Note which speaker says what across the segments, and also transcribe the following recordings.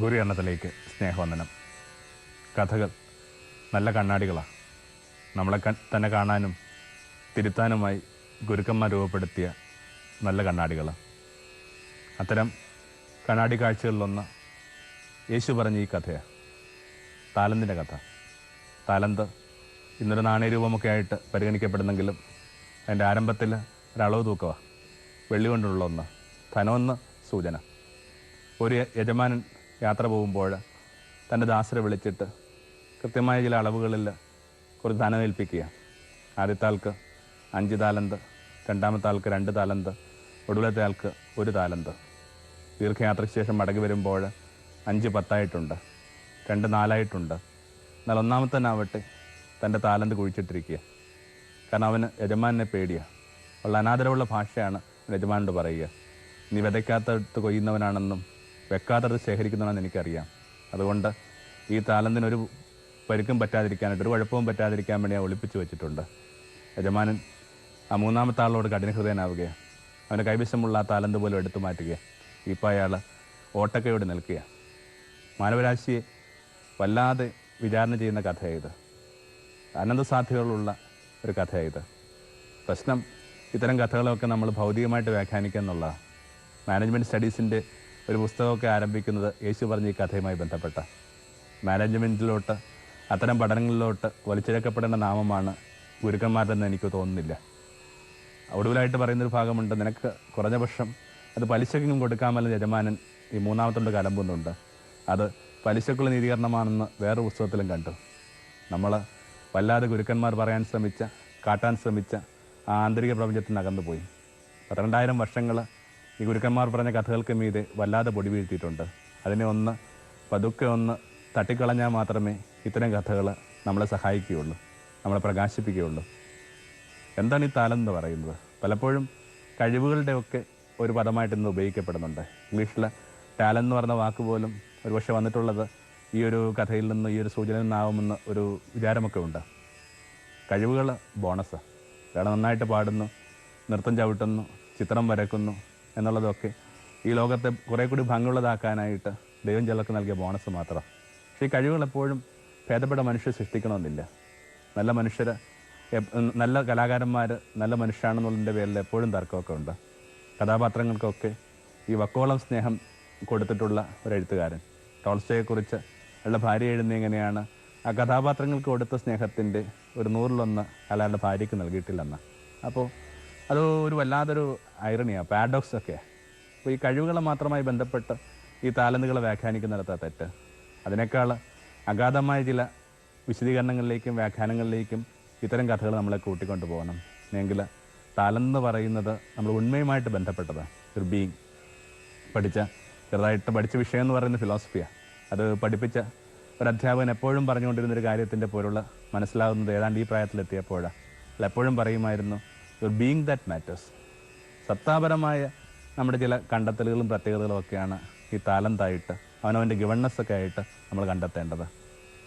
Speaker 1: ഗുരു എണ്ണത്തിലേക്ക് സ്നേഹവന്ദനം. കഥകൾ നല്ല കണ്ണാടികളാണ് നമ്മളെ തന്നെ കാണാനും തിരുത്താനുമായി ഗുരുക്കന്മാർ രൂപപ്പെടുത്തിയ നല്ല കണ്ണാടികളാണ് അത്തരം കണ്ണാടി കാഴ്ചകളിലൊന്ന് യേശു പറഞ്ഞ ഈ കഥയാണ് താലന്തിന്റെ കഥ. താലന്ത് ഇന്നൊരു നാണയരൂപമൊക്കെ ആയിട്ട് പരിഗണിക്കപ്പെടുന്നെങ്കിലും അതിന്റെ ആരംഭത്തിൽ ഒരളവ് തൂക്കമാണ് വെള്ളി കൊണ്ടുള്ള ഒന്ന് ധനമെന്ന് സൂചന. ഒരു യജമാനൻ യാത്ര പോകുമ്പോൾ തന്റെ ദാസരെ വിളിച്ചിട്ട് കൃത്യമായ ചില അളവുകളിൽ കുറച്ച് ധനം ഏൽപ്പിക്കുക. ആദ്യത്തെ ആൾക്ക് അഞ്ച് താലന്ത് രണ്ടാമത്തെ ആൾക്ക് രണ്ട് താലന്ത് ഒടുവിലത്തെ ആൾക്ക് ഒരു താലന്ത്. ദീർഘയാത്രയ്ക്ക് ശേഷം മടങ്ങി വരുമ്പോൾ അഞ്ച് പത്തായിട്ടുണ്ട് രണ്ട് നാലായിട്ടുണ്ട്. എന്നാൽ ഒന്നാമത്തെ ആവട്ടെ തന്റെ താലന്ത് കുഴിച്ചിട്ടിരിക്കുക. കാരണം അവന് യജമാനെ പേടിയാണ് ഉള്ള അനാദരവുള്ള ഭാഷയാണ് യജമാനോട് പറയുക. നീ വിതയ്ക്കാത്തടുത്ത് കൊയ്യുന്നവനാണെന്നും വെക്കാത്തടുത്ത് ശേഖരിക്കുന്നതാണെന്ന് എനിക്കറിയാം. അതുകൊണ്ട് ഈ താലന്തിനൊരു പരുക്കും പറ്റാതിരിക്കാനായിട്ട് ഒരു കുഴപ്പവും പറ്റാതിരിക്കാൻ വേണ്ടി ഞാൻ ഒളിപ്പിച്ചു വെച്ചിട്ടുണ്ട്. യജമാനൻ ആ മൂന്നാമത്തെ ആളോട് കഠിനഹൃദയനാവുകയാണ്. അവന്റെ കൈവശമുള്ള ആ താലന്ത് പോലും എടുത്തു മാറ്റുക ഇപ്പം അയാൾ ഓട്ടക്കയോട് നിൽക്കുക മാനവരാശിയെ വല്ലാതെ വിചാരണ ചെയ്യുന്ന കഥയായത് അനന്ത സാധ്യതകളുള്ള ഒരു കഥയായത് പ്രശ്നം ഇത്തരം കഥകളൊക്കെ നമ്മൾ ഭൗതികമായിട്ട് വ്യാഖ്യാനിക്കുക എന്നുള്ളതാണ്. മാനേജ്മെന്റ് സ്റ്റഡീസിന്റെ ഒരു പുസ്തകമൊക്കെ ആരംഭിക്കുന്നത് യേശു പറഞ്ഞ ഈ കഥയുമായി ബന്ധപ്പെട്ട. മാനേജ്മെന്റിലോട്ട് അത്തരം പഠനങ്ങളിലോട്ട് വലിച്ചിഴക്കപ്പെടേണ്ട നാമമാണ് ഗുരുക്കന്മാരെന്ന് എനിക്ക് തോന്നുന്നില്ല. ഒടുവിലായിട്ട് പറയുന്നൊരു ഭാഗമുണ്ട് നിനക്ക് കുറഞ്ഞ പക്ഷം അത് പലിശക്കെങ്കിലും കൊടുക്കാമല്ല യജമാനൻ ഈ മൂന്നാമത്തോണ്ട് കലമ്പുന്നുണ്ട്. അത് പലിശക്കുള്ള നീതീകരണമാണെന്ന് വേറെ പുസ്തകത്തിലും കണ്ടു. നമ്മൾ വല്ലാതെ ഗുരുക്കന്മാർ പറയാൻ ശ്രമിച്ച കാട്ടാൻ ശ്രമിച്ച ആ ആന്തരിക പ്രപഞ്ചത്തിൽ നിന്ന് പോയി പന്ത്രണ്ടായിരം വർഷങ്ങൾ ഈ ഗുരുക്കന്മാർ പറഞ്ഞ കഥകൾക്ക് മീതെ വല്ലാതെ പൊടി വീഴ്ത്തിയിട്ടുണ്ട്. അതിനെ ഒന്ന് പതുക്കെ ഒന്ന് തട്ടിക്കളഞ്ഞാൽ മാത്രമേ ഇത്തരം കഥകൾ നമ്മളെ സഹായിക്കുകയുള്ളൂ നമ്മളെ പ്രകാശിപ്പിക്കുകയുള്ളൂ. എന്താണ് ഈ താലം എന്ന് പറയുന്നത്? പലപ്പോഴും കഴിവുകളുടെയൊക്കെ ഒരു പദമായിട്ട് ഇന്ന് ഉപയോഗിക്കപ്പെടുന്നുണ്ട്. ഇംഗ്ലീഷിൽ ടാലൻ എന്ന് പറഞ്ഞ വാക്ക് പോലും ഒരുപക്ഷെ വന്നിട്ടുള്ളത് ഈ ഒരു കഥയിൽ നിന്ന് ഈ ഒരു സൂചന നിന്നാവുമെന്ന് ഒരു വിചാരമൊക്കെ ഉണ്ട്. കഴിവുകൾ ബോണസ്. ഒരാൾ നന്നായിട്ട് പാടുന്നു നൃത്തം ചവിട്ടുന്നു ചിത്രം വരക്കുന്നു എന്നുള്ളതൊക്കെ ഈ ലോകത്തെ കുറേ കൂടി ഭംഗിയുള്ളതാക്കാനായിട്ട് ദൈവം ചിലർക്ക് നൽകിയ ബോണസ് മാത്രം. പക്ഷേ ഈ കഴിവുകൾ എപ്പോഴും ഭേദപ്പെട്ട മനുഷ്യർ സൃഷ്ടിക്കണമെന്നില്ല. നല്ല മനുഷ്യർ നല്ല കലാകാരന്മാർ നല്ല മനുഷ്യരാണെന്നുള്ളതിന്റെ പേരിൽ എപ്പോഴും തർക്കമൊക്കെ ഉണ്ട്. കഥാപാത്രങ്ങൾക്കൊക്കെ ഈ വക്കോളം സ്നേഹം കൊടുത്തിട്ടുള്ള ഒരു എഴുത്തുകാരൻ. ടോൾസ്റ്റോയെക്കുറിച്ച് ഉള്ള ഭാര്യ എഴുതുന്ന എങ്ങനെയാണ്? ആ കഥാപാത്രങ്ങൾക്ക് കൊടുത്ത സ്നേഹത്തിന്റെ ഒരു നൂറിലൊന്ന് അയാളുടെ ഭാര്യയ്ക്ക് നൽകിയിട്ടില്ലെന്ന്. അപ്പോൾ അത് ഒരു വല്ലാതൊരു ഐറണിയാണ് പാഡോക്സ് ഒക്കെ. അപ്പോൾ ഈ കഴിവുകളെ മാത്രമായി ബന്ധപ്പെട്ട് ഈ താലന്തുകളെ വ്യാഖ്യാനിക്കുന്നിടത്ത തെറ്റ്? അതിനേക്കാൾ അഗാധമായ ചില വിശദീകരണങ്ങളിലേക്കും വ്യാഖ്യാനങ്ങളിലേക്കും ഇത്തരം കഥകൾ നമ്മളെ കൂട്ടിക്കൊണ്ടു പോകണം. എങ്കിൽ താലെന്ന് പറയുന്നത് നമ്മൾ ഉണ്മയുമായിട്ട് ബന്ധപ്പെട്ടത് ഒരു ബീങ് പഠിച്ച ചെറുതായിട്ട് പഠിച്ച വിഷയം എന്ന് പറയുന്ന ഫിലോസഫിയാണ് അത് പഠിപ്പിച്ച ഒരു അധ്യാപകൻ എപ്പോഴും പറഞ്ഞുകൊണ്ടിരുന്ന ഒരു കാര്യത്തിന്റെ പോലുള്ള മനസ്സിലാകുന്നത് ഏതാണ്ട് ഈ പ്രായത്തിലെത്തിയപ്പോഴാണ് അല്ല എപ്പോഴും പറയുമായിരുന്നു യുവർ ബീങ് ദാറ്റ് മാറ്റേഴ്സ് സത്താപരമായ നമ്മുടെ ചില കണ്ടെത്തലുകളും പ്രത്യേകതകളും ഒക്കെയാണ് ഈ താലന്തായിട്ട് അവനവന്റെ ഗിവണ്ണസ് ഒക്കെ ആയിട്ട് നമ്മൾ കണ്ടെത്തേണ്ടത്.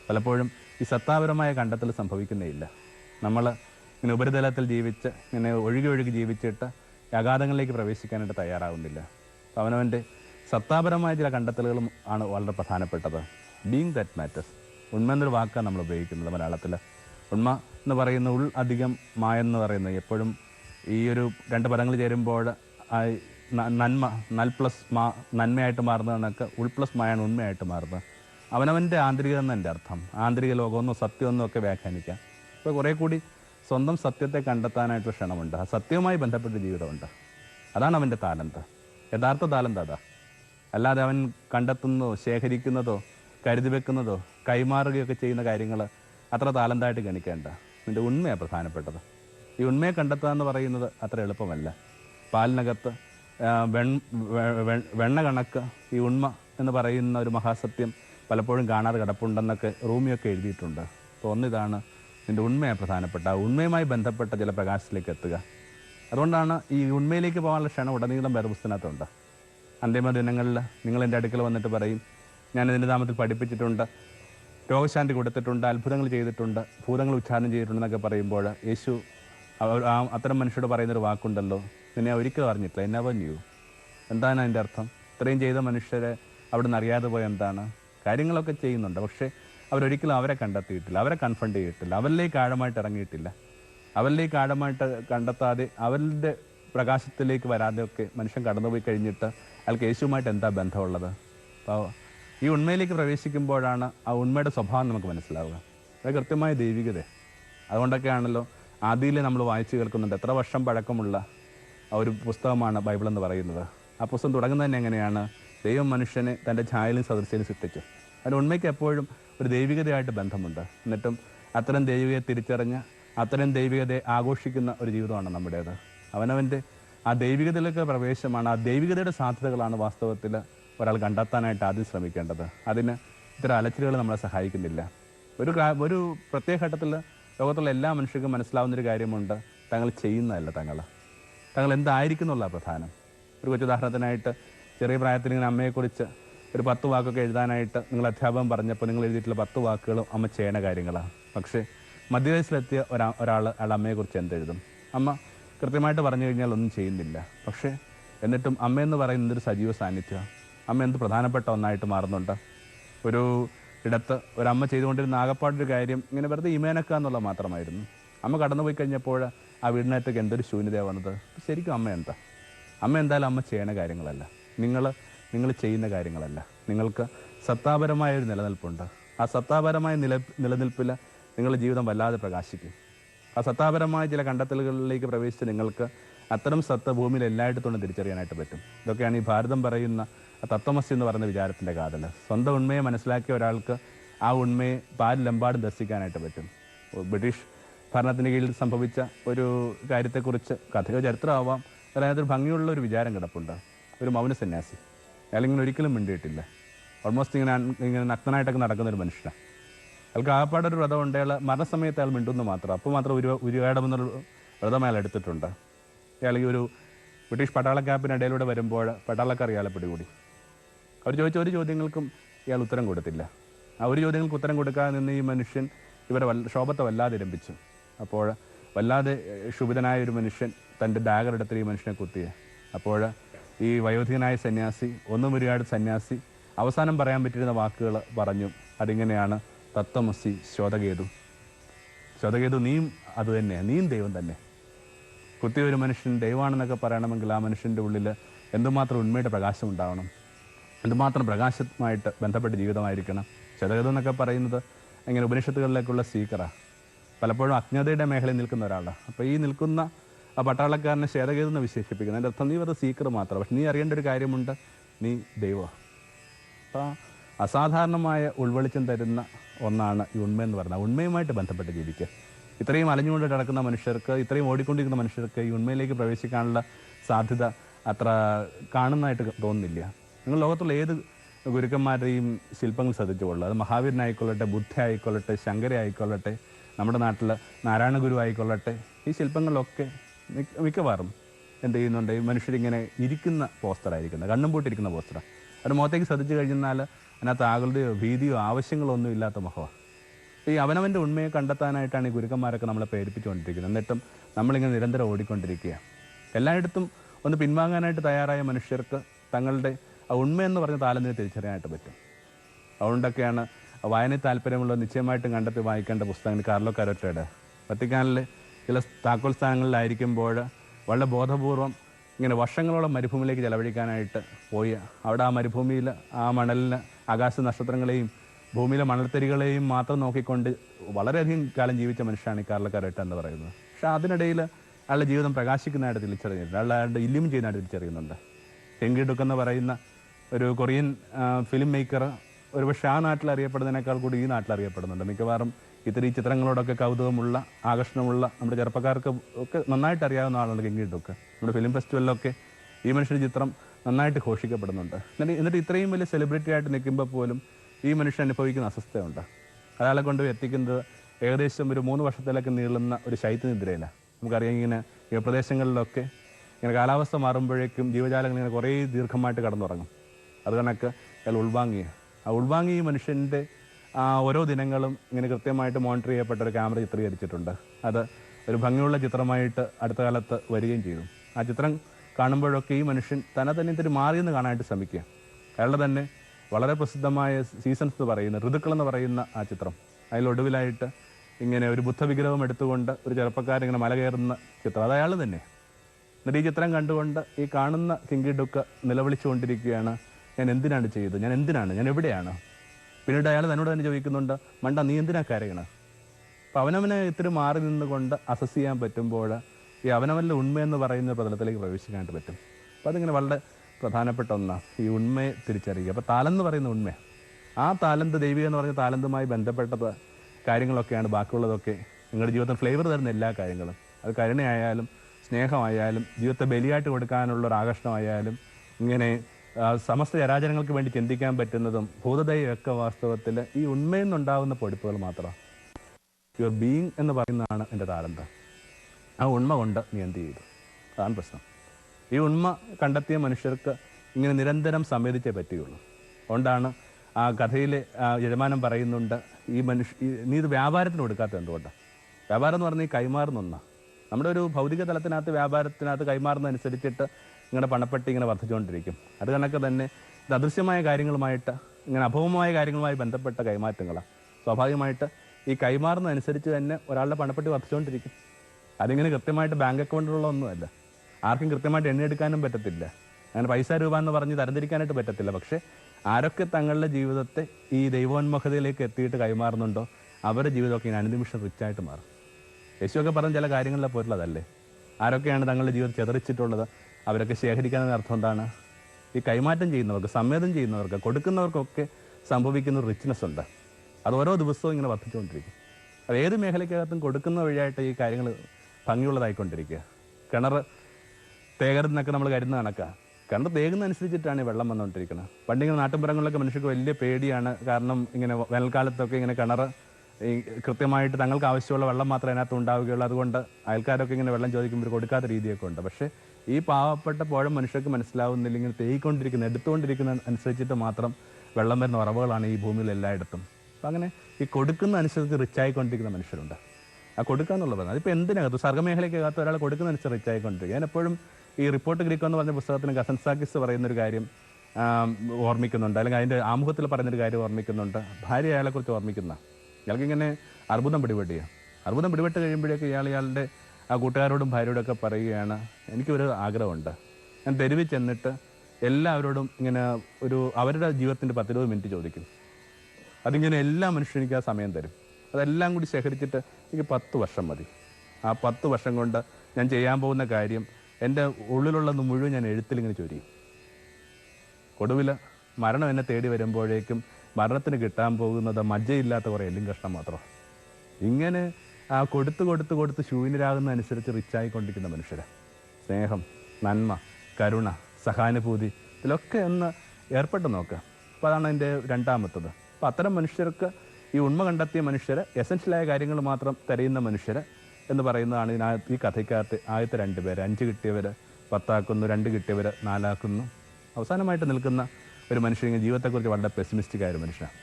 Speaker 1: പലപ്പോഴും ഈ സത്താപരമായ കണ്ടെത്തൽ സംഭവിക്കുന്നേയില്ല. നമ്മൾ ഇങ്ങനെ ഉപരിതലത്തിൽ ജീവിച്ച് ഇങ്ങനെ ഒഴുകി ഒഴുകി ജീവിച്ചിട്ട് അഗാധങ്ങളിലേക്ക് പ്രവേശിക്കാനായിട്ട് തയ്യാറാവുന്നില്ല. അവനവന്റെ സത്താപരമായ ചില കണ്ടെത്തലുകളും ആണ് വളരെ പ്രധാനപ്പെട്ടത്. ബീങ് ദാറ്റ് മാറ്റേഴ്സ് ഉണ്മെന്നൊരു വാക്കാണ് നമ്മൾ ഉപയോഗിക്കുന്നത് മലയാളത്തിൽ ഉണ്മ എന്ന് പറയുന്ന ഉൾ അധികം മായ എന്ന് പറയുന്നത് എപ്പോഴും ഈ ഒരു രണ്ട് പദങ്ങൾ ചേരുമ്പോൾ നന്മ നൽ പ്ലസ് മാ നന്മയായിട്ട് മാറുന്ന കണക്ക് ഉൾ പ്ലസ് മായാണ് ഉണ്മയായിട്ട് മാറുന്നത്. അവനവന്റെ ആന്തരിക എന്ന് എന്റെ അർത്ഥം. ആന്തരിക ലോകമെന്നോ സത്യമെന്നോ ഒക്കെ വ്യാഖ്യാനിക്കാം. ഇപ്പോൾ കുറേ കൂടി സ്വന്തം സത്യത്തെ കണ്ടെത്താനായിട്ട് ക്ഷണമുണ്ട്. ആ സത്യവുമായി ബന്ധപ്പെട്ട ജീവിതമുണ്ട്. അതാണ് അവന്റെ താലന്ത്. യഥാർത്ഥ താലന്ത് അതാ. അല്ലാതെ അവൻ കണ്ടെത്തുന്നതോ ശേഖരിക്കുന്നതോ കരുതി വെക്കുന്നതോ കൈമാറുകയൊക്കെ ചെയ്യുന്ന കാര്യങ്ങൾ അത്ര താലന്തായിട്ട് ഗണിക്കേണ്ട. ഇതിന്റെ ഉണ്മയാണ് പ്രധാനപ്പെട്ടത്. ഈ ഉണ്മയെ കണ്ടെത്തുക എന്ന് പറയുന്നത് അത്ര എളുപ്പമല്ല. പാലിനകത്ത് വെണ്ണ കണക്ക് ഈ ഉണ്മ എന്ന് പറയുന്ന ഒരു മഹാസത്യം പലപ്പോഴും കാണാതെ കിടപ്പുണ്ടെന്നൊക്കെ റൂമിയൊക്കെ എഴുതിയിട്ടുണ്ട്. അപ്പോൾ ഒന്നിതാണ് ഇതിന്റെ ഉണ്മയാണ് പ്രധാനപ്പെട്ട. ഉണ്മയുമായി ബന്ധപ്പെട്ട ചില പ്രകാശത്തിലേക്ക് എത്തുക. അതുകൊണ്ടാണ് ഈ ഉണ്മയിലേക്ക് പോകാനുള്ള ക്ഷണം ഉടനീളം വേറെ പുസ്തകത്തിനകത്തുണ്ട്. അന്തിമ ദിനങ്ങളിൽ നിങ്ങൾ എന്റെ അടുക്കൽ വന്നിട്ട് പറയും ഞാൻ ഇതിന്റെ നാമത്തിൽ പഠിപ്പിച്ചിട്ടുണ്ട്. രോഗശാന്തി കൊടുത്തിട്ടുണ്ട് അത്ഭുതങ്ങൾ ചെയ്തിട്ടുണ്ട് ഭൂതങ്ങൾ ഉച്ചാരണം ചെയ്തിട്ടുണ്ടെന്നൊക്കെ പറയുമ്പോൾ യേശു ആ അത്തരം മനുഷ്യരോട് പറയുന്നൊരു വാക്കുണ്ടല്ലോ. നിന്നെ ഒരിക്കലും അറിഞ്ഞിട്ടില്ല. എന്നെ ന്യൂ എന്താണ് അതിന്റെ അർത്ഥം? ഇത്രയും ചെയ്ത മനുഷ്യരെ അവിടെ നിന്ന് അറിയാതെ പോയ എന്താണ്? കാര്യങ്ങളൊക്കെ ചെയ്യുന്നുണ്ട്. പക്ഷേ അവരൊരിക്കലും അവരെ കണ്ടെത്തിയിട്ടില്ല. അവരെ കൺഫണ്ട് ചെയ്തിട്ടില്ല. അവരിലേക്ക് ആഴമായിട്ട് ഇറങ്ങിയിട്ടില്ല. അവരിലേക്ക് ആഴമായിട്ട് കണ്ടെത്താതെ അവരുടെ പ്രകാശത്തിലേക്ക് വരാതെയൊക്കെ മനുഷ്യൻ കടന്നുപോയി കഴിഞ്ഞിട്ട് അയാൾക്ക് യേശുവുമായിട്ട് എന്താ ബന്ധമുള്ളത്? അപ്പോൾ ഈ ഉണ്മയിലേക്ക് പ്രവേശിക്കുമ്പോഴാണ് ആ ഉണ്മയുടെ സ്വഭാവം നമുക്ക് മനസ്സിലാവുക. അത് കൃത്യമായ ദൈവികത അതുകൊണ്ടൊക്കെയാണല്ലോ ആദിയിൽ നമ്മൾ വായിച്ചു കേൾക്കുന്നുണ്ട്. എത്ര വർഷം പഴക്കമുള്ള ഒരു പുസ്തകമാണ് ബൈബിൾ എന്ന് പറയുന്നത്. ആ പുസ്തകം തുടങ്ങുന്നത് തന്നെ എങ്ങനെയാണ്? ദൈവം മനുഷ്യനെ തന്റെ ഛായയിലും സദൃശ്യയിലും സൃഷ്ടിച്ചു. അതിന് ഉണ്മയ്ക്ക് എപ്പോഴും ഒരു ദൈവികതയായിട്ട് ബന്ധമുണ്ട്. എന്നിട്ടും അത്തരം ദൈവികതയെ തിരിച്ചറിഞ്ഞ് അത്തരം ദൈവികതയെ ആഘോഷിക്കുന്ന ഒരു ജീവിതമാണ് നമ്മുടേത്. അവനവന്റെ ആ ദൈവികതയിലേക്ക് പ്രവേശമാണ് ആ ദൈവികതയുടെ സാധ്യതകളാണ് വാസ്തവത്തിൽ ഒരാൾ കണ്ടെത്താനായിട്ട് ആദ്യം ശ്രമിക്കേണ്ടത്. അതിന് ഇത്തരം അലച്ചിലുകൾ നമ്മളെ സഹായിക്കുന്നില്ല. ഒരു ഒരു പ്രത്യേക ഘട്ടത്തിൽ ലോകത്തുള്ള എല്ലാ മനുഷ്യർക്കും മനസ്സിലാവുന്ന ഒരു കാര്യമുണ്ട്. തങ്ങൾ ചെയ്യുന്നതല്ല തങ്ങൾ തങ്ങൾ എന്തായിരിക്കുന്നുള്ള പ്രധാനം. ഒരു കൊച്ചുദാഹരണത്തിനായിട്ട് ചെറിയ പ്രായത്തിൽ ഇങ്ങനെ അമ്മയെക്കുറിച്ച് ഒരു പത്ത് വാക്കൊക്കെ എഴുതാനായിട്ട് നിങ്ങൾ അധ്യാപകം പറഞ്ഞപ്പോൾ നിങ്ങൾ എഴുതിയിട്ടുള്ള പത്ത് വാക്കുകളും അമ്മ ചെയ്യണ കാര്യങ്ങളാണ് പക്ഷേ മധ്യവയസ്സിലെത്തിയ ഒരാ ഒരാൾ അയാൾ അമ്മയെക്കുറിച്ച് എന്തെഴുതും? അമ്മ കൃത്യമായിട്ട് പറഞ്ഞു കഴിഞ്ഞാൽ ഒന്നും ചെയ്യുന്നില്ല. പക്ഷേ എന്നിട്ടും അമ്മയെന്ന് പറയുന്നത് ഒരു സജീവ സാന്നിധ്യമാണ് അമ്മ എന്ത് പ്രധാനപ്പെട്ട ഒന്നായിട്ട് മാറുന്നുണ്ട്? ഒരു ഇടത്ത് ഒരമ്മ ചെയ്തുകൊണ്ടിരുന്ന ആകപ്പാടൊരു കാര്യം ഇങ്ങനെ വെറുതെ ഇമേനക്കുക എന്നുള്ളത് മാത്രമായിരുന്നു. അമ്മ കടന്നുപോയി കഴിഞ്ഞപ്പോൾ ആ വീടിനകത്തേക്ക് എന്തൊരു ശൂന്യതയാണ് വന്നത്? ശരിക്കും അമ്മ എന്താ? അമ്മ എന്തായാലും അമ്മ ചെയ്യണ കാര്യങ്ങളല്ല. നിങ്ങൾ നിങ്ങൾ ചെയ്യുന്ന കാര്യങ്ങളല്ല. നിങ്ങൾക്ക് സത്താപരമായ ഒരു നിലനിൽപ്പുണ്ട്. ആ സത്താപരമായ നില നിലനിൽപ്പിൽ നിങ്ങളുടെ ജീവിതം വല്ലാതെ പ്രകാശിക്കും. ആ സത്താപരമായ ചില കണ്ടെത്തലുകളിലേക്ക് പ്രവേശിച്ച് നിങ്ങൾക്ക് അത്തരം സത്ത ഭൂമിയിൽ എല്ലായിടത്തും തിരിച്ചറിയാനായിട്ട് പറ്റും. ഇതൊക്കെയാണ് ഈ ഭാരതം പറയുന്ന തത്വമസി എന്ന് പറയുന്ന വിചാരത്തിന്റെ കാതൽ. സ്വന്തം ഉണ്മയെ മനസ്സിലാക്കിയ ഒരാൾക്ക് ആ ഉണ്മയെ പാലിലെമ്പാടും ദർശിക്കാനായിട്ട് പറ്റും. ബ്രിട്ടീഷ് ഭരണത്തിന് കീഴിൽ സംഭവിച്ച ഒരു കാര്യത്തെക്കുറിച്ച് കഥയോ ചരിത്രമാവാം അതായത് ഒരു ഭംഗിയുള്ള ഒരു വിചാരം കിടപ്പുണ്ട്. ഒരു മൗന സന്യാസി. അല്ലെങ്കിൽ ഒരിക്കലും മിണ്ടിയിട്ടില്ല. ഓൾമോസ്റ്റ് ഇങ്ങനെ ഇങ്ങനെ നഗ്നനായിട്ടൊക്കെ നടക്കുന്ന ഒരു മനുഷ്യനാണ് അയാൾക്ക് ആപ്പാടെ ഒരു വ്രതമുണ്ട് അയാൾ മരണസമയത്ത് അയാൾ മിണ്ടുന്നു മാത്രം. അപ്പോൾ മാത്രം ഒരു ഉരുകാടമെന്നൊരു വ്രതം അയാൾ എടുത്തിട്ടുണ്ട്. അയാൾ ഈ ഒരു ബ്രിട്ടീഷ് പട്ടാള ക്യാമ്പിനിടയിലൂടെ വരുമ്പോൾ പട്ടാളക്കാർ ഇയാളെ പിടികൂടി. അവർ ചോദിച്ച ഒരു ചോദ്യങ്ങൾക്കും ഇയാൾ ഉത്തരം കൊടുത്തില്ല. ആ ഒരു ചോദ്യങ്ങൾക്ക് ഉത്തരം കൊടുക്കാതെ നിന്ന് ഈ മനുഷ്യൻ ഇവരെ വല്ല ശോഭത്തെ വല്ലാതെ ഇരമ്പിച്ചു. അപ്പോൾ വല്ലാതെ ശുഭിതനായ ഒരു മനുഷ്യൻ തന്റെ ഡാഗർ എടുത്ത് ഈ മനുഷ്യനെ കുത്തിയ. അപ്പോൾ ഈ വയോധികനായ സന്യാസി ഒന്നും ഒരുപാട് സന്യാസി അവസാനം പറയാൻ പറ്റിയിരുന്ന വാക്കുകൾ പറഞ്ഞു. അതിങ്ങനെയാണ് തത്വമസി ശോതകേതു ശോതകേതു നീയും അതുതന്നെ നീയും ദൈവം തന്നെ. കുത്തിയ ഒരു മനുഷ്യൻ ദൈവമാണെന്നൊക്കെ പറയണമെങ്കിൽ ആ മനുഷ്യന്റെ ഉള്ളിൽ എന്തുമാത്രം ഉണ്മയുടെ പ്രകാശം ഉണ്ടാവണം. എന്തുമാത്രം പ്രകാശമായിട്ട് ബന്ധപ്പെട്ട ജീവിതമായിരിക്കണം? ശതഗതം എന്നൊക്കെ പറയുന്നത് ഇങ്ങനെ ഉപനിഷത്തുകളിലേക്കുള്ള സീക്കറാണ് പലപ്പോഴും അജ്ഞതയുടെ മേഖലയിൽ നിൽക്കുന്ന ഒരാളാണ് അപ്പോൾ ഈ നിൽക്കുന്ന ആ പട്ടാളക്കാരനെ ശേതകേതെന്ന് വിശേഷിപ്പിക്കുന്നത് അതിന്റെ അർത്ഥം നീ വെറുതെ സീക്കർ മാത്രം. പക്ഷെ നീ അറിയേണ്ട ഒരു കാര്യമുണ്ട്. നീ ദൈവമാണ് അപ്പോൾ അസാധാരണമായ ഉൾവെളിച്ചം തരുന്ന ഒന്നാണ് ഈ ഉണ്മ എന്ന് പറയുന്നത്. ഉണ്മയുമായിട്ട് ബന്ധപ്പെട്ട് ജീവിക്കുക. ഇത്രയും അലഞ്ഞുകൊണ്ട് കിടക്കുന്ന മനുഷ്യർക്ക് ഇത്രയും ഓടിക്കൊണ്ടിരിക്കുന്ന മനുഷ്യർക്ക് ഈ ഉണ്മയിലേക്ക് പ്രവേശിക്കാനുള്ള സാധ്യത അത്ര കാണുന്നതായിട്ട് തോന്നുന്നില്ല. നിങ്ങൾ ലോകത്തുള്ള ഏത് ഗുരുക്കന്മാരുടെയും ശില്പങ്ങൾ ശ്രദ്ധിച്ചുകൊള്ളുക. അത് മഹാവീരനായിക്കൊള്ളട്ടെ ബുദ്ധ ആയിക്കൊള്ളട്ടെ ശങ്കര ആയിക്കൊള്ളട്ടെ നമ്മുടെ നാട്ടിൽ നാരായണ ഗുരു ആയിക്കൊള്ളട്ടെ ഈ ശില്പങ്ങളിലൊക്കെ മിക്ക- മിക്കവാറും എന്ത് ചെയ്യുന്നുണ്ട്? മനുഷ്യരിങ്ങനെ ഇരിക്കുന്ന പോസ്റ്ററായിരിക്കുന്നത് കണ്ണും പൂട്ടിരിക്കുന്ന പോസ്റ്ററാണ് അത് മുഖത്തേക്ക് ശ്രദ്ധിച്ചു കഴിഞ്ഞാൽ അതിനകത്ത് ആകൃതിയോ ഭീതിയോ ആവശ്യങ്ങളോ ഒന്നും ഇല്ലാത്ത മുഖമാണ് ഈ അവനവന്റെ ഉണ്മയെ കണ്ടെത്താനായിട്ടാണ് ഈ ഗുരുക്കന്മാരൊക്കെ നമ്മളെ പ്രേരിപ്പിച്ചുകൊണ്ടിരിക്കുന്നത് എന്നിട്ടും നമ്മളിങ്ങനെ നിരന്തരം ഓടിക്കൊണ്ടിരിക്കുക എല്ലായിടത്തും ഒന്ന് പിൻവാങ്ങാനായിട്ട് തയ്യാറായ മനുഷ്യർക്ക് തങ്ങളുടെ ഉണ്മയെന്ന് പറഞ്ഞ താലന്തിനെ തിരിച്ചറിയാനായിട്ട് പറ്റും. അതുകൊണ്ടൊക്കെയാണ് വായന താല്പര്യമുള്ള നിശ്ചയമായിട്ടും കണ്ടെത്തി വായിക്കേണ്ട പുസ്തകങ്ങൾ കാർലോ കരോറ്റയുടെ. വത്തിക്കാനിൽ ചില താക്കോൽ സ്ഥാനങ്ങളിലായിരിക്കുമ്പോൾ വളരെ ബോധപൂർവം ഇങ്ങനെ വർഷങ്ങളോളം മരുഭൂമിയിലേക്ക് ചെലവഴിക്കാനായിട്ട് പോയി. അവിടെ ആ മരുഭൂമിയിൽ ആ മണലിന് ആകാശ നക്ഷത്രങ്ങളെയും ഭൂമിയിലെ മണൽത്തരികളെയും മാത്രം നോക്കിക്കൊണ്ട് വളരെയധികം കാലം ജീവിച്ച മനുഷ്യനാണ് ഈ കാർലോ കരോറ്റ എന്ന് പറയുന്നത്. പക്ഷേ അതിനിടയിൽ അയാളുടെ ജീവിതം പ്രകാശിക്കുന്നതായിട്ട് അയാൾ അയാളുടെ ഇല്യം ചെയ്യുന്നതായിട്ട് തിരിച്ചറിയുന്നുണ്ട്. ചെങ്കിടുക്കെന്ന് പറയുന്ന ഒരു കൊറിയൻ ഫിലിം മേക്കർ ഒരുപക്ഷെ ആ നാട്ടിൽ അറിയപ്പെടുന്നതിനേക്കാൾ കൂടി ഈ നാട്ടിൽ അറിയപ്പെടുന്നുണ്ട് മിക്കവാറും ഇത്തിരി ചിത്രങ്ങളോടൊക്കെ കൗതുകമുള്ള ആകർഷണമുള്ള നമ്മുടെ ചെറുപ്പക്കാർക്ക് ഒക്കെ നന്നായിട്ട് അറിയാവുന്ന ആളാണ് കെങ്കി ഡുക്ക് നമ്മുടെ ഫിലിം ഫെസ്റ്റിവലിലൊക്കെ ഈ മനുഷ്യന്റെ ചിത്രം നന്നായിട്ട് ഘോഷിക്കപ്പെടുന്നുണ്ട്. എന്നിട്ട് ഇത്രയും വലിയ സെലിബ്രിറ്റി ആയിട്ട് നിൽക്കുമ്പോൾ പോലും ഈ മനുഷ്യൻ അനുഭവിക്കുന്ന അസ്വസ്ഥയുണ്ട് അയാളെ കൊണ്ട് എത്തിക്കുന്നത് ഏകദേശം ഒരു മൂന്ന് വർഷത്തിലൊക്കെ നീളുന്ന ഒരു ശൈത്യനിദ്രയിലാണ് നമുക്കറിയാം ഇങ്ങനെ പ്രദേശങ്ങളിലൊക്കെ ഇങ്ങനെ കാലാവസ്ഥ മാറുമ്പോഴേക്കും ജീവജാലങ്ങൾ ഇങ്ങനെ കുറേ ദീർഘമായിട്ട് കടന്നുറങ്ങും. അത് കണക്ക് അയാൾ ഉൾവാങ്ങിയ. ആ ഉൾവാങ്ങി മനുഷ്യന്റെ ആ ഓരോ ദിനങ്ങളും ഇങ്ങനെ കൃത്യമായിട്ട് മോണിറ്റർ ചെയ്യപ്പെട്ട ഒരു ക്യാമറ ചിത്രീകരിച്ചിട്ടുണ്ട്. അത് ഒരു ഭംഗിയുള്ള ചിത്രമായിട്ട് അടുത്ത കാലത്ത് വരികയും ചെയ്തു. ആ ചിത്രം കാണുമ്പോഴൊക്കെ ഈ മനുഷ്യൻ തന്നെ തന്നെ ഇത്തിരി മാറിയെന്ന് കാണാനായിട്ട് ശ്രമിക്കുക. അയാളുടെ തന്നെ വളരെ പ്രസിദ്ധമായ സീസൺസ് എന്ന് പറയുന്ന ഋതുക്കൾ എന്ന് പറയുന്ന ആ ചിത്രം. അതിലൊടുവിലായിട്ട് ഇങ്ങനെ ഒരു ബുദ്ധവിഗ്രഹം എടുത്തുകൊണ്ട് ഒരു ചെറുപ്പക്കാരൻ ഇങ്ങനെ മല കയറുന്ന ചിത്രം. അത് അയാൾ തന്നെ. എന്നിട്ട് ഈ ചിത്രം കണ്ടുകൊണ്ട് ഈ കാണുന്ന കിങ്കിഡുക്ക് നിലവിളിച്ചുകൊണ്ടിരിക്കുകയാണ് ഞാൻ എന്തിനാണ് ചെയ്തത്? ഞാൻ എന്തിനാണ്? ഞാൻ എവിടെയാണ്? പിന്നീട് അയാൾ തന്നോട് തന്നെ ചോദിക്കുന്നുണ്ട് മണ്ട നീ എന്തിനാ കരയണ? അപ്പം അവനവനെ ഇത്തിരി മാറി നിന്നുകൊണ്ട് അസസ് ചെയ്യാൻ പറ്റുമ്പോൾ ഈ അവനവനിലെ ഉണ്മയെന്ന് പറയുന്ന പ്രതലത്തിലേക്ക് പ്രവേശിക്കാനായിട്ട് പറ്റും. അപ്പം അതിങ്ങനെ വളരെ പ്രധാനപ്പെട്ട ഒന്നാണ് ഈ ഉണ്മയെ തിരിച്ചറിയുക. അപ്പോൾ താലെന്ന് പറയുന്ന ഉണ്മ ആ താലന്ത് ദൈവിക എന്ന് പറഞ്ഞ താലന്തുമായി ബന്ധപ്പെട്ടത് കാര്യങ്ങളൊക്കെയാണ് ബാക്കിയുള്ളതൊക്കെ നിങ്ങളുടെ ജീവിതത്തിൽ ഫ്ലേവർ തരുന്ന എല്ലാ കാര്യങ്ങളും. അത് കരുണയായാലും സ്നേഹമായാലും ജീവിതത്തെ ബലിയായിട്ട് കൊടുക്കാനുള്ള ഒരു ആകർഷണമായാലും ഇങ്ങനെ സമസ്ത ചരാചരങ്ങൾക്ക് വേണ്ടി ചിന്തിക്കാൻ പറ്റുന്നതും ഭൂതദൈവമൊക്കെ വാസ്തവത്തിൽ ഈ ഉണ്മയിൽ നിന്നുണ്ടാകുന്ന പൊടിപ്പുകൾ മാത്രമാണ് യുവർ ബീങ് എന്ന് പറയുന്നതാണ് എന്റെ താരന്ത ആ ഉണ്മ കൊണ്ട് നീ എന്ത് ചെയ്തു? അതാണ് പ്രശ്നം. ഈ ഉണ്മ കണ്ടെത്തിയ മനുഷ്യർക്ക് ഇങ്ങനെ നിരന്തരം സംവേദിച്ചേ പറ്റുകയുള്ളൂ. അതുകൊണ്ടാണ് ആ കഥയിലെ യജമാനം പറയുന്നുണ്ട് ഈ മനുഷ്യ നീ ഇത് വ്യാപാരത്തിന് കൊടുക്കാത്തത് എന്തുകൊണ്ടാണ് വ്യാപാരം എന്ന് പറഞ്ഞാൽ ഈ കൈമാറുന്ന ഒന്നാണ് നമ്മുടെ ഒരു ഭൗതിക തലത്തിനകത്ത് വ്യാപാരത്തിനകത്ത് കൈമാറുന്നതനുസരിച്ചിട്ട് നിങ്ങളുടെ പണപ്പെട്ടി ഇങ്ങനെ വർദ്ധിച്ചുകൊണ്ടിരിക്കും. അത് കണക്ക് തന്നെ ഇത് അദൃശ്യമായ കാര്യങ്ങളുമായിട്ട് ഇങ്ങനെ അഭവമായ കാര്യങ്ങളുമായി ബന്ധപ്പെട്ട കൈമാറ്റങ്ങളാണ് സ്വാഭാവികമായിട്ട് ഈ കൈമാറുന്നതനുസരിച്ച് തന്നെ ഒരാളുടെ പണപ്പെട്ടി വർദ്ധിച്ചുകൊണ്ടിരിക്കും. അതിങ്ങനെ കൃത്യമായിട്ട് ബാങ്ക് അക്കൗണ്ടിലുള്ള ഒന്നുമല്ല. ആർക്കും കൃത്യമായിട്ട് എണ്ണിയെടുക്കാനും പറ്റത്തില്ല. അങ്ങനെ പൈസ രൂപ എന്ന് പറഞ്ഞ് തരംതിരിക്കാനായിട്ട് പറ്റത്തില്ല. പക്ഷേ ആരൊക്കെ തങ്ങളുടെ ജീവിതത്തെ ഈ ദൈവോന്മുഖതയിലേക്ക് എത്തിയിട്ട് കൈമാറുന്നുണ്ടോ അവരുടെ ജീവിതമൊക്കെ ഇങ്ങനെ അനുനിമിഷം റിച്ചായിട്ട് മാറും. യേശുവൊക്കെ പറഞ്ഞ ചില കാര്യങ്ങളിലെ പോലുള്ളതല്ലേ ആരൊക്കെയാണ് തങ്ങളുടെ ജീവിതം ചെതറിച്ചിട്ടുള്ളത്? അവരൊക്കെ ശേഖരിക്കാനെന്ന അർത്ഥം എന്താണ്? ഈ കൈമാറ്റം ചെയ്യുന്നവർക്ക് സംവേദം ചെയ്യുന്നവർക്ക് കൊടുക്കുന്നവർക്കൊക്കെ സംഭവിക്കുന്ന റിച്ച്നെസ് ഉണ്ട്. അത് ഓരോ ദിവസവും ഇങ്ങനെ വർദ്ധിച്ചുകൊണ്ടിരിക്കും. അത് ഏത് മേഖലയ്ക്കകത്തും കൊടുക്കുന്ന വഴിയായിട്ട് ഈ കാര്യങ്ങൾ ഭംഗിയുള്ളതായിക്കൊണ്ടിരിക്കുക. കിണർ തേകരുന്നൊക്കെ നമ്മൾ കരുതുന്ന കണക്കാണ് കിണർ തേകുന്ന അനുസരിച്ചിട്ടാണ് ഈ വെള്ളം വന്നുകൊണ്ടിരിക്കുന്നത്. പണ്ടിങ്ങനെ നാട്ടിൻപുറങ്ങളിലൊക്കെ മനുഷ്യർക്ക് വലിയ പേടിയാണ്. കാരണം ഇങ്ങനെ വേനൽക്കാലത്തൊക്കെ ഇങ്ങനെ കിണർ ഈ കൃത്യമായിട്ട് തങ്ങൾക്ക് ആവശ്യമുള്ള വെള്ളം മാത്രമേ അതിനകത്ത് ഉണ്ടാവുകയുള്ളൂ. അതുകൊണ്ട് അയൽക്കാരൊക്കെ ഇങ്ങനെ വെള്ളം ചോദിക്കുമ്പോൾ കൊടുക്കാത്ത രീതിയൊക്കെ ഉണ്ട്. പക്ഷേ ഈ പാവപ്പെട്ട പുഴ മനുഷ്യർക്ക് മനസ്സിലാവുന്നില്ല ഇങ്ങനെ തേയിക്കൊണ്ടിരിക്കുന്ന എടുത്തുകൊണ്ടിരിക്കുന്ന അനുസരിച്ചിട്ട് മാത്രം വെള്ളം വരുന്ന ഉറവുകളാണ് ഈ ഭൂമിയിൽ എല്ലായിടത്തും. അപ്പം അങ്ങനെ ഈ കൊടുക്കുന്ന അനുസരിച്ച് റിച്ച് ആയിക്കൊണ്ടിരിക്കുന്ന മനുഷ്യരുണ്ട്. ആ കൊടുക്കുക എന്നുള്ളത് അതിപ്പോൾ എന്തിനകത്ത്? സർഗമേഖലയ്ക്കകത്ത് ഒരാൾ കൊടുക്കുന്ന അനുസരിച്ച് റിച്ച് ആയിക്കൊണ്ടിരിക്കുക ഞാൻ എപ്പോഴും ഈ റിപ്പോർട്ട് ഗ്രീക്കോ എന്ന് പറഞ്ഞ പുസ്തകത്തിന് ഗസൻസാക്കിസ് പറയുന്നൊരു കാര്യം ഓർമ്മിക്കുന്നുണ്ട്. അല്ലെങ്കിൽ അതിന്റെ ആമുഖത്തിൽ പറയുന്നൊരു കാര്യം ഓർമ്മിക്കുന്നുണ്ട്. ഭാര്യ അയാളെക്കുറിച്ച് ഓർമ്മിക്കുന്ന. ഇയാൾക്കിങ്ങനെ അർബുദം പിടിപെട്ടുക അർബുദം പിടിപെട്ട് കഴിയുമ്പോഴേക്കും ഇയാൾ ഇയാളുടെ ആ കൂട്ടുകാരോടും ഭാര്യയോടും ഒക്കെ പറയുകയാണ് എനിക്കൊരു ആഗ്രഹമുണ്ട്. ഞാൻ തെരുവിൽ ചെന്നിട്ട് എല്ലാവരോടും ഇങ്ങനെ ഒരു അവരുടെ ജീവിതത്തിന്റെ പത്തിരുപത് മിനിറ്റ് ചോദിക്കും. അതിങ്ങനെ എല്ലാ മനുഷ്യനും എനിക്ക് ആ സമയം തരും. അതെല്ലാം കൂടി ശേഖരിച്ചിട്ട് എനിക്ക് പത്ത് വർഷം മതി. ആ പത്ത് വർഷം കൊണ്ട് ഞാൻ ചെയ്യാൻ പോകുന്ന കാര്യം എന്റെ ഉള്ളിലുള്ളത് മുഴുവൻ ഞാൻ എഴുത്തിലിങ്ങനെ ചൊരിയും. ഒടുവിൽ മരണം എന്നെ തേടി വരുമ്പോഴേക്കും മരണത്തിന് കിട്ടാൻ പോകുന്നത് മജ്ജയില്ലാത്ത കുറേ എല്ലും കഷ്ണം മാത്രം. ഇങ്ങനെ ആ കൊടുത്ത് കൊടുത്ത് കൊടുത്ത് ശൂന്യരാകുന്ന അനുസരിച്ച് റിച്ചായിക്കൊണ്ടിരിക്കുന്ന മനുഷ്യരെ. സ്നേഹം നന്മ കരുണ സഹാനുഭൂതി ഇതിലൊക്കെ ഒന്ന് ഏർപ്പെട്ട് നോക്കുക അപ്പോൾ അതാണ് എന്റെ രണ്ടാമത്തത്. അപ്പോൾ അത്തരം മനുഷ്യർക്ക് ഈ ഉണ്മ കണ്ടെത്തിയ മനുഷ്യർ എസൻഷ്യലായ കാര്യങ്ങൾ മാത്രം തിരയുന്ന മനുഷ്യർ എന്ന് പറയുന്നതാണ് ഇതിനകത്ത് ഈ കഥയ്ക്കകത്ത് ആദ്യത്തെ രണ്ട് പേര്. അഞ്ച് കിട്ടിയവർ പത്താക്കുന്നു രണ്ട് കിട്ടിയവർ നാലാക്കുന്നു. അവസാനമായിട്ട് നിൽക്കുന്ന ഒരു മനുഷ്യൻ ജീവിതത്തെക്കുറിച്ച് വളരെ പെസിമിസ്റ്റിക്കായ ഒരു മനുഷ്യനാണ്.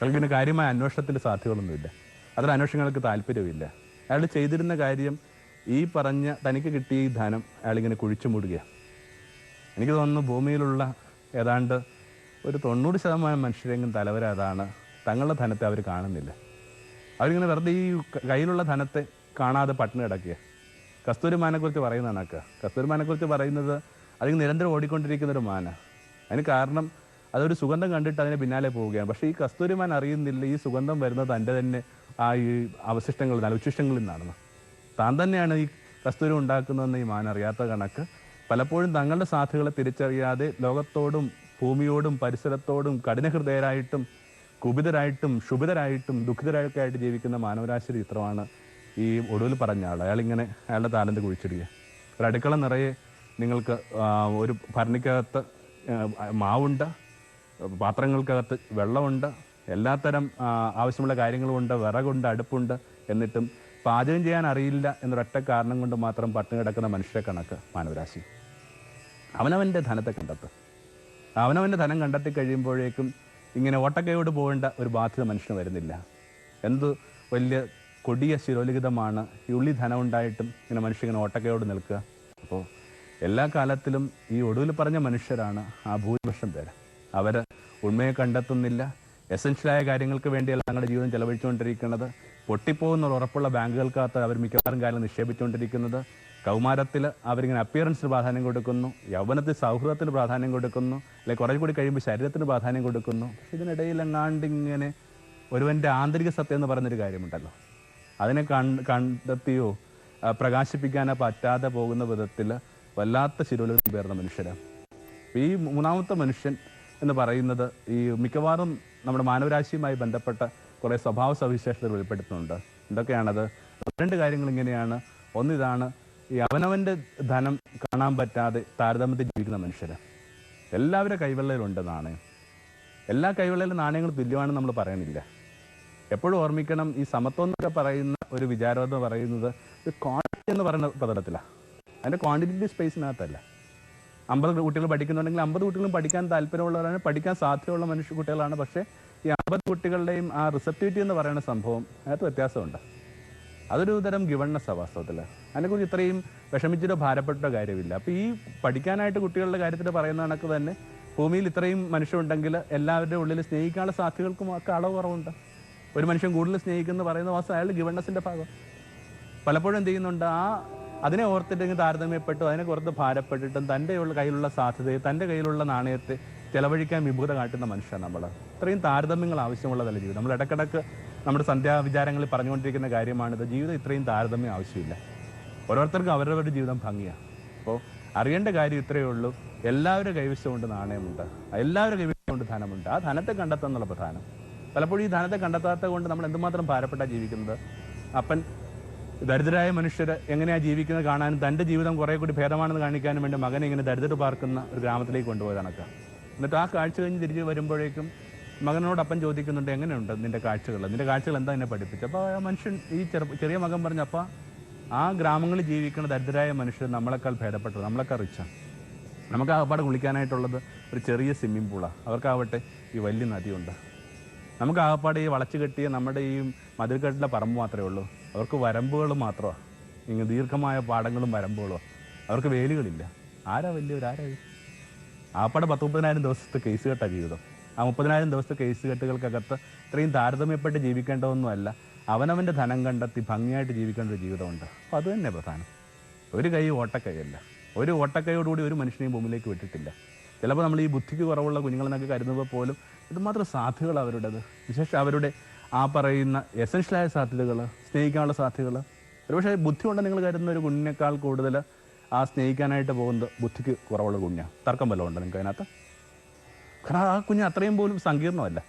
Speaker 1: അയാൾക്കിന് കാര്യമായ അന്വേഷണത്തിന്റെ സാധ്യതകളൊന്നുമില്ല. അതിൽ അന്വേഷണങ്ങൾക്ക് താല്പര്യമില്ല. അയാൾ ചെയ്തിരുന്ന കാര്യം ഈ പറഞ്ഞ തനിക്ക് കിട്ടിയ ഈ ധനം അയാളിങ്ങനെ കുഴിച്ചു മൂടുകയാണ് എനിക്ക് തോന്നുന്നു ഭൂമിയിലുള്ള ഏതാണ്ട് ഒരു തൊണ്ണൂറ് ശതമാനം മനുഷ്യരെങ്കിലും തലവര അതാണ് തങ്ങളുടെ ധനത്തെ അവർ കാണുന്നില്ല. അവരിങ്ങനെ വെറുതെ ഈ കയ്യിലുള്ള ധനത്തെ കാണാതെ പട്ടിണി കിടക്കുക കസ്തൂരിമാനെക്കുറിച്ച് പറയുന്ന കണക്ക്. കസ്തൂരിമാനെക്കുറിച്ച് പറയുന്നത് അതിന് നിരന്തരം ഓടിക്കൊണ്ടിരിക്കുന്ന ഒരു മാന. അതിന് കാരണം അതൊരു സുഗന്ധം കണ്ടിട്ട് അതിന് പിന്നാലെ പോവുകയാണ്. പക്ഷേ ഈ കസ്തൂരിമാൻ അറിയുന്നില്ല ഈ സുഗന്ധം വരുന്നത് തന്റെ തന്നെ ആ ഈ അവശിഷ്ടങ്ങളിൽ നിന്ന് അവശിഷ്ടങ്ങളിൽ നിന്നാണ്. താൻ തന്നെയാണ് ഈ കസ്തൂരി ഉണ്ടാക്കുന്നതെന്ന് ഈ മാനറിയാത്ത കണക്ക്. പലപ്പോഴും തങ്ങളുടെ സാധ്യതകളെ തിരിച്ചറിയാതെ ലോകത്തോടും ഭൂമിയോടും പരിസരത്തോടും കഠിനഹൃദയരായിട്ടും കുപിതരായിട്ടും ശുഭിതരായിട്ടും ദുഃഖിതരായൊക്കെ ആയിട്ട് ജീവിക്കുന്ന മാനവരാശി ചിത്രമാണ് ഈ ഒടുവിൽ പറഞ്ഞ ആൾ. അയാളിങ്ങനെ അയാളുടെ താലന്ത് കുഴിച്ചിടുക ഒരു അടുക്കള നിറയെ നിങ്ങൾക്ക് ഒരു ഭരണിക്കകത്ത് മാവുണ്ട് പാത്രങ്ങൾക്കകത്ത് വെള്ളമുണ്ട് എല്ലാത്തരം ആവശ്യമുള്ള കാര്യങ്ങളുമുണ്ട് വിറകുണ്ട് അടുപ്പുണ്ട് എന്നിട്ടും പാചകം ചെയ്യാൻ അറിയില്ല എന്നൊരൊറ്റ കാരണം കൊണ്ട് മാത്രം പട്ടിണി കിടക്കുന്ന മനുഷ്യരെ കണക്ക് മാനവരാശി. അവനവന്റെ ധനത്തെ കണ്ടെത്തുക അവനവന്റെ ധനം കണ്ടെത്തി കഴിയുമ്പോഴേക്കും ഇങ്ങനെ ഓട്ടക്കയോട് പോകേണ്ട ഒരു ബാധ്യത മനുഷ്യന് വരുന്നില്ല. എന്ത് വലിയ കൊടിയ ശിരോലിഖിതമാണ് ഈ ഉള്ളി ധനം ഉണ്ടായിട്ടും ഇങ്ങനെ മനുഷ്യൻ ഇങ്ങനെ ഓട്ടക്കയോട് നിൽക്കുക. അപ്പോൾ എല്ലാ കാലത്തിലും ഈ ഒടുവിൽ പറഞ്ഞ മനുഷ്യരാണ് ആ ഭൂരിപക്ഷം പേര്. അവർ ഉണ്മയെ കണ്ടെത്തുന്നില്ല എസൻഷ്യലായ കാര്യങ്ങൾക്ക് വേണ്ടിയല്ല തങ്ങളുടെ ജീവിതം ചെലവഴിച്ചുകൊണ്ടിരിക്കുന്നത്. പൊട്ടിപ്പോകുന്ന ഉറപ്പുള്ള ബാങ്കുകൾക്കകത്ത് അവർ മിക്കവാറും കാര്യം നിക്ഷേപിച്ചുകൊണ്ടിരിക്കുന്നത്. കൗമാരത്തിൽ അവരിങ്ങനെ അപ്പിയറൻസിന് പ്രാധാന്യം കൊടുക്കുന്നു. യൗവനത്തിൽ സൗഹൃദത്തിന് പ്രാധാന്യം കൊടുക്കുന്നു. അല്ലെങ്കിൽ കുറേ കൂടി കഴിയുമ്പോൾ ശരീരത്തിന് പ്രാധാന്യം കൊടുക്കുന്നു. ഇതിനിടയിൽ എങ്ങാണ്ട് ഇങ്ങനെ ഒരുവന്റെ ആന്തരിക സത്യം എന്ന് പറയുന്നൊരു കാര്യമുണ്ടല്ലോ. അതിനെ കണ്ട് കണ്ടെത്തിയോ പ്രകാശിപ്പിക്കാനോ പറ്റാതെ പോകുന്ന വിധത്തിൽ വല്ലാത്ത ശിരോലകം പേർന്ന മനുഷ്യരാണ് ഈ മൂന്നാമത്തെ മനുഷ്യൻ എന്ന് പറയുന്നത് ഈ മിക്കവാറും നമ്മുടെ മാനവരാശിയുമായി ബന്ധപ്പെട്ട കുറേ സ്വഭാവ സവിശേഷതകൾ വെളിപ്പെടുത്തുന്നുണ്ട്. എന്തൊക്കെയാണത്? രണ്ട് കാര്യങ്ങൾ ഇങ്ങനെയാണ്. ഒന്നിതാണ് ഈ അവനവന്റെ ധനം കാണാൻ പറ്റാതെ താരതമ്യത്തിൽ ജീവിക്കുന്ന മനുഷ്യർ എല്ലാവരുടെ കൈവെള്ളയിലുണ്ട് നാണയം എല്ലാ കൈവെള്ളയിലും നാണയങ്ങൾ തുല്യമാണെന്ന് നമ്മൾ പറയുന്നില്ല എപ്പോഴും ഓർമ്മിക്കണം ഈ സമത്വം എന്നൊക്കെ പറയുന്ന ഒരു വിചാരം എന്ന് പറയുന്നത് ഒരു ക്വാണ്ടിറ്റി എന്ന് പറയുന്ന പദത്തിലാണ് അതിന്റെ ക്വാണ്ടിറ്റി സ്പേസിനകത്തല്ല അമ്പത് കുട്ടികൾ പഠിക്കുന്നുണ്ടെങ്കിൽ അമ്പത് കുട്ടികളും പഠിക്കാൻ താല്പര്യമുള്ളവരാണ് പഠിക്കാൻ സാധ്യതയുള്ള മനുഷ്യ കുട്ടികളാണ്. പക്ഷേ ഈ അമ്പത് കുട്ടികളുടെയും ആ റിസപ്റ്റിവിറ്റി എന്ന് പറയുന്ന സംഭവം അതിനകത്ത് വ്യത്യാസമുണ്ട്. അതൊരു തരം ഗിവണ്ണസ് വാസ്തവത്തിൽ. അതിനെക്കുറിച്ച് ഇത്രയും വിഷമിച്ചിട്ടോ ഭാരപ്പെട്ടോ കാര്യമില്ല. അപ്പോൾ ഈ പഠിക്കാനായിട്ട് കുട്ടികളുടെ കാര്യത്തിൽ പറയുന്ന കണക്ക് തന്നെ ഭൂമിയിൽ ഇത്രയും മനുഷ്യരുണ്ടെങ്കിൽ എല്ലാവരുടെ ഉള്ളിൽ സ്നേഹിക്കാനുള്ള സാധ്യതകൾക്കും ഒക്കെ അളവ് കുറവുണ്ട്. ഒരു മനുഷ്യൻ കൂടുതൽ സ്നേഹിക്കുന്നു പറയുന്ന വാസ്തവം അയാൾ ഗിവണ്ണസിന്റെ ഭാഗം. പലപ്പോഴും എന്ത് ചെയ്യുന്നുണ്ട്? ആ അതിനെ ഓർത്തിട്ടെങ്കിൽ താരതമ്യപ്പെട്ടു അതിനെ കുറച്ച് ഭാരപ്പെട്ടിട്ടും തന്റെ കയ്യിലുള്ള സാധ്യതയെ തന്റെ കയ്യിലുള്ള നാണയത്തെ ചെലവഴിക്കാൻ വിഭൂത കാട്ടുന്ന മനുഷ്യനാണ് നമ്മൾ ഇത്രയും താരതമ്യങ്ങൾ ആവശ്യമുള്ളതല്ല ജീവിതം. നമ്മൾ ഇടക്കിടക്ക് നമ്മുടെ സന്ധ്യാവിചാരങ്ങളിൽ പറഞ്ഞുകൊണ്ടിരിക്കുന്ന കാര്യമാണിത് ജീവിതം ഇത്രയും താരതമ്യം ആവശ്യമില്ല. ഓരോരുത്തർക്കും അവരവരുടെ ജീവിതം ഭംഗിയാണ് അപ്പോൾ അറിയേണ്ട കാര്യം ഇത്രയേ ഉള്ളൂ. എല്ലാവരുടെ കൊണ്ട് നാണയമുണ്ട്. എല്ലാവരുടെ കൊണ്ട് ധനമുണ്ട്. ആ ധനത്തെ കണ്ടെത്തുക എന്നുള്ള പ്രധാനം. പലപ്പോഴും ഈ ധനത്തെ കണ്ടെത്താത്ത കൊണ്ട് നമ്മൾ എന്തുമാത്രം ഭാരപ്പെട്ടാണ് ജീവിക്കുന്നത്? അപ്പൻ ദരിദ്രരായ മനുഷ്യർ എങ്ങനെയാണ് ജീവിക്കുന്നത് കാണാനും തന്റെ ജീവിതം കുറേ കൂടി ഭേദമാണെന്ന് കാണിക്കാനും വേണ്ടി മകനെ ഇങ്ങനെ ദരിദ്ര പാർക്കുന്ന ഒരു ഗ്രാമത്തിലേക്ക് കൊണ്ടുപോയത് കണക്ക്. എന്നിട്ട് ആ കാഴ്ച കഴിഞ്ഞ് തിരിച്ച് വരുമ്പോഴേക്കും മകനോടൊപ്പം ചോദിക്കുന്നുണ്ട് എങ്ങനെയുണ്ട് നിന്റെ കാഴ്ചകൾ? നിന്റെ കാഴ്ചകൾ എന്താ എന്നെ പഠിപ്പിച്ചു അപ്പോൾ ആ മനുഷ്യൻ ഈ ചെറു ചെറിയ മകൻ പറഞ്ഞു അപ്പ ആ ഗ്രാമങ്ങളിൽ ജീവിക്കുന്ന ദരിദ്രരായ മനുഷ്യർ നമ്മളെക്കാൾ ഭേദപ്പെട്ടത് നമ്മളെക്കാൾ റിച്ചാണ് നമുക്ക് ആകപ്പാടെ കുളിക്കാനായിട്ടുള്ളത് ഒരു ചെറിയ സ്വിമ്മിംഗ് പൂളാണ് അവർക്കാവട്ടെ ഈ വലിയ നദിയുണ്ട്. നമുക്ക് ആകപ്പാട് ഈ വളച്ചു കെട്ടിയ നമ്മുടെ ഈ മതിൽക്കെട്ടിലെ പറമ്പ് മാത്രമേ ഉള്ളൂ. അവർക്ക് വരമ്പുകൾ മാത്രമാണ് ഇങ്ങനെ ദീർഘമായ പാടങ്ങളും വരമ്പുകളും. അവർക്ക് വേലികളില്ല. ആരാ വലിയവർ ആരാ? ആപ്പാടെ പത്ത് മുപ്പതിനായിരം ദിവസത്തെ കേസ് കെട്ട ജീവിതം. ആ മുപ്പതിനായിരം ദിവസത്തെ കേസ് കെട്ടുകൾക്കകത്ത് ഇത്രയും താരതമ്യപ്പെട്ട് ജീവിക്കേണ്ടതൊന്നുമല്ല. അവനവന്റെ ധനം കണ്ടെത്തി ഭംഗിയായിട്ട് ജീവിക്കേണ്ട ഒരു ജീവിതമുണ്ട്. അപ്പോൾ അത് തന്നെ പ്രധാനം. ഒരു കൈ ഓട്ടക്കൈയല്ല. ഒരു ഓട്ടക്കൈയോടുകൂടി ഒരു മനുഷ്യനെയും ഭൂമിയിലേക്ക് വിട്ടിട്ടില്ല. ചിലപ്പോൾ നമ്മൾ ഈ ബുദ്ധിക്ക് കുറവുള്ള കുഞ്ഞുങ്ങളെന്നൊക്കെ കരുതുമ്പോൾ പോലും ഇതുമാത്രം സാധ്യതകൾ അവരുടേത്. വിശേഷം അവരുടെ ആ പറയുന്ന എസൻഷ്യലായ സാധ്യതകൾ സ്നേഹിക്കാനുള്ള സാധ്യതകൾ. ഒരുപക്ഷെ ബുദ്ധി കൊണ്ട് നിങ്ങൾ കരുതുന്ന ഒരു കുഞ്ഞിനേക്കാൾ കൂടുതൽ ആ സ്നേഹിക്കാനായിട്ട് പോകുന്നത് ബുദ്ധിക്ക് കുറവുള്ള കുഞ്ഞാണ് തർക്കം വല്ലതും ഉണ്ട് നിങ്ങൾക്ക് അതിനകത്ത്? കാരണം ആ കുഞ്ഞ് അത്രയും പോലും സങ്കീർണമല്ല.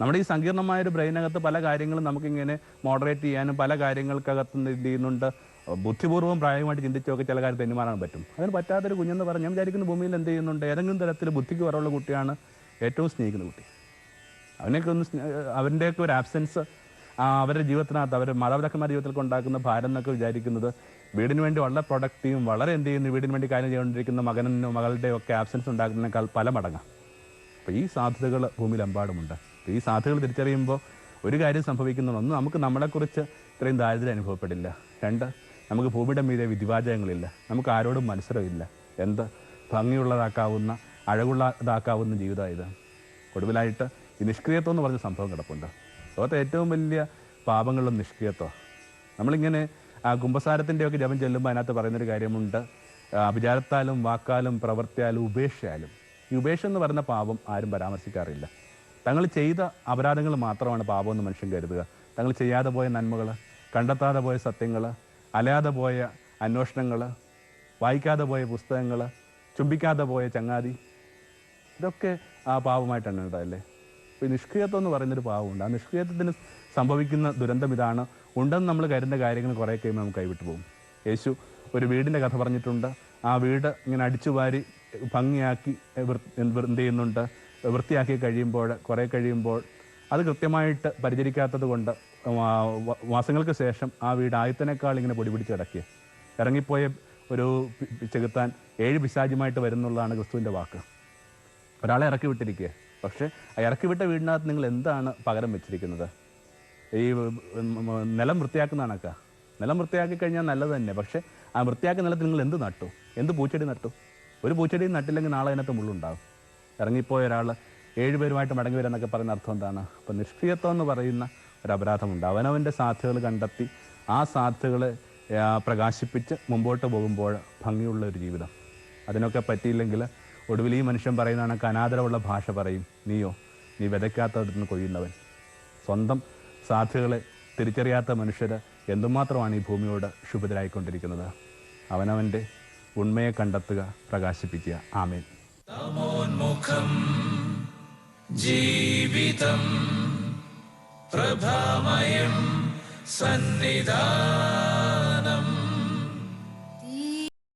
Speaker 1: നമ്മുടെ ഈ സങ്കീർണമായ ഒരു ബ്രെയിനകത്ത് പല കാര്യങ്ങളും നമുക്കിങ്ങനെ മോഡറേറ്റ് ചെയ്യാനും പല കാര്യങ്ങൾക്കകത്ത് എന്ത് ചെയ്യുന്നുണ്ട്. ബുദ്ധിപൂർവം പ്രായമായിട്ട് ചിന്തിച്ചൊക്കെ ചില കാര്യം തെന്നുമാറാൻ പറ്റും. അതിന് പറ്റാത്തൊരു കുഞ്ഞെന്ന് പറഞ്ഞാൽ ഞാൻ വിചാരിക്കുന്ന ഭൂമിയിൽ എന്ത് ചെയ്യുന്നുണ്ട്? ഏതെങ്കിലും തരത്തിൽ ബുദ്ധിക്ക് കുറവുള്ള കുട്ടിയാണ് ഏറ്റവും സ്നേഹിക്കുന്ന കുട്ടി. അവനെയൊക്കെ ഒന്ന് അവന്റെയൊക്കെ ഒരു ആബ്സെൻസ് അവരുടെ ജീവിതത്തിനകത്ത് അവർ മാതാപിതാക്കന്മാരുടെ ജീവിതത്തിൽ ഉണ്ടാക്കുന്ന ഭാരം എന്നൊക്കെ വിചാരിക്കുന്നത് വീടിന് വേണ്ടി വളരെ പ്രൊഡക്റ്റീവും വളരെ എന്ത് ചെയ്യുന്നു വീടിന് വേണ്ടി കാര്യം ചെയ്തുകൊണ്ടിരിക്കുന്ന മകനും മകളുടെയോ ഒക്കെ ആബ്സെൻസ് ഉണ്ടാക്കുന്നതിനേക്കാൾ പല മടങ്ങാം. അപ്പോൾ ഈ സാധ്യതകൾ ഭൂമിയിലെമ്പാടുമുണ്ട്. അപ്പോൾ ഈ സാധ്യതകൾ തിരിച്ചറിയുമ്പോൾ ഒരു കാര്യം സംഭവിക്കുന്നുണ്ട്. ഒന്ന് നമുക്ക് നമ്മളെക്കുറിച്ച് ഇത്രയും ദാരിദ്ര്യം അനുഭവപ്പെടില്ല. രണ്ട് നമുക്ക് ഭൂമിയുടെ മീതെ വിധിവാചകങ്ങളില്ല. നമുക്ക് ആരോടും മത്സരമില്ല. എന്ത്? ഭംഗിയുള്ളതാക്കാവുന്ന അഴകുള്ളതാക്കാവുന്ന ജീവിതം ഇത്. ഒടുവിലായിട്ട് ഈ നിഷ്ക്രിയത്വം എന്ന് പറഞ്ഞ സംഭവം കിടപ്പുണ്ട്. ലോകത്തെ ഏറ്റവും വലിയ പാപങ്ങളും നിഷ്ക്രിയത്വം. നമ്മളിങ്ങനെ ആ കുംഭസാരത്തിന്റെയൊക്കെ ജപം ചെല്ലുമ്പോൾ അതിനകത്ത് പറയുന്നൊരു കാര്യമുണ്ട്. അഭിചാരത്താലും വാക്കാലും പ്രവർത്തിയാലും ഉപേക്ഷയാലും. ഈ ഉപേക്ഷ എന്ന് പറയുന്ന പാപം ആരും പരാമർശിക്കാറില്ല. തങ്ങൾ ചെയ്ത അപരാധങ്ങൾ മാത്രമാണ് പാപമെന്ന് മനുഷ്യൻ കരുതുക. തങ്ങൾ ചെയ്യാതെ പോയ നന്മകൾ കണ്ടെത്താതെ പോയ സത്യങ്ങൾ അലയാതെ പോയ അന്വേഷണങ്ങൾ വായിക്കാതെ പോയ പുസ്തകങ്ങൾ ചുംബിക്കാതെ പോയ ചങ്ങാതി ഇതൊക്കെ ആ പാപമായിട്ടാണ് ഉണ്ടായല്ലേ ഈ നിഷ്ക്രിയത്വം എന്ന് പറയുന്നൊരു പാവമുണ്ട് ആ നിഷ്ക്രിയത്വത്തിന് സംഭവിക്കുന്ന ദുരന്തം ഇതാണ്. ഉണ്ടെന്ന് നമ്മൾ കരുതുന്ന കാര്യങ്ങൾ കുറേ കഴിയുമ്പോൾ നമുക്ക് കൈവിട്ടു പോകും. യേശു ഒരു വീടിന്റെ കഥ പറഞ്ഞിട്ടുണ്ട്. ആ വീട് ഇങ്ങനെ അടിച്ചു വാരി ഭംഗിയാക്കി എന്ത് ചെയ്യുന്നുണ്ട്. വൃത്തിയാക്കി കഴിയുമ്പോൾ കുറേ കഴിയുമ്പോൾ അത് കൃത്യമായിട്ട് പരിചരിക്കാത്തത് കൊണ്ട് മാസങ്ങൾക്ക് ശേഷം ആ വീട് ആയത്തിനേക്കാൾ ഇങ്ങനെ പൊടിപിടിച്ച് കിടക്കുക. ഇറങ്ങിപ്പോയ ഒരു ചെകുത്താൻ ഏഴ് പിശാചുമായിട്ട് വരുന്നുള്ളതാണ് ക്രിസ്തുവിന്റെ വാക്ക്. ഒരാളെ ഇറക്കി വിട്ടിരിക്കുക. പക്ഷേ ഇറക്കി വിട്ട വീടിനകത്ത് നിങ്ങൾ എന്താണ് പകരം വെച്ചിരിക്കുന്നത്? ഈ നിലം വൃത്തിയാക്കുന്ന കണക്കാ നിലം വൃത്തിയാക്കി കഴിഞ്ഞാൽ നല്ലത് തന്നെ. പക്ഷേ ആ വൃത്തിയാക്കുന്ന നിലത്ത് നിങ്ങൾ എന്ത് നട്ടു? എന്ത് പൂച്ചെടി നട്ടു? ഒരു പൂച്ചെടിയും നട്ടില്ലെങ്കിൽ നാളെ അതിനകത്ത് മുള്ളുണ്ടാകും ഇറങ്ങിപ്പോയ ഒരാൾ ഏഴുപേരുമായിട്ട് മടങ്ങി വരിക എന്നൊക്കെ പറയുന്ന അർത്ഥം എന്താണ്? അപ്പം നിഷ്ക്രിയത്വം എന്ന് പറയുന്ന ഒരു അപരാധമുണ്ട് അവനവന്റെ സാധ്യതകൾ കണ്ടെത്തി ആ സാധ്യതകളെ പ്രകാശിപ്പിച്ച് മുമ്പോട്ട് പോകുമ്പോൾ ഭംഗിയുള്ള ഒരു ജീവിതം. അതിനൊക്കെ പറ്റിയില്ലെങ്കിൽ ഒടുവിൽ ഈ മനുഷ്യൻ പറയുന്നതാണ് അനാദരവുള്ള ഭാഷ പറയും. നീയോ? നീ വിതയ്ക്കാത്തടത്ത് നിന്ന് കൊയ്യുന്നവൻ സ്വന്തം സാധ്യതകളെ തിരിച്ചറിയാത്ത മനുഷ്യർ എന്തുമാത്രമാണ് ഈ ഭൂമിയോട് ശുഭതരായിക്കൊണ്ടിരിക്കുന്നത് അവനവന്റെ ഉണ്മയെ കണ്ടെത്തുക പ്രകാശിപ്പിക്കുക. ആമേൻ.
Speaker 2: ജീവിതം പ്രഭാമയം സന്നിധാ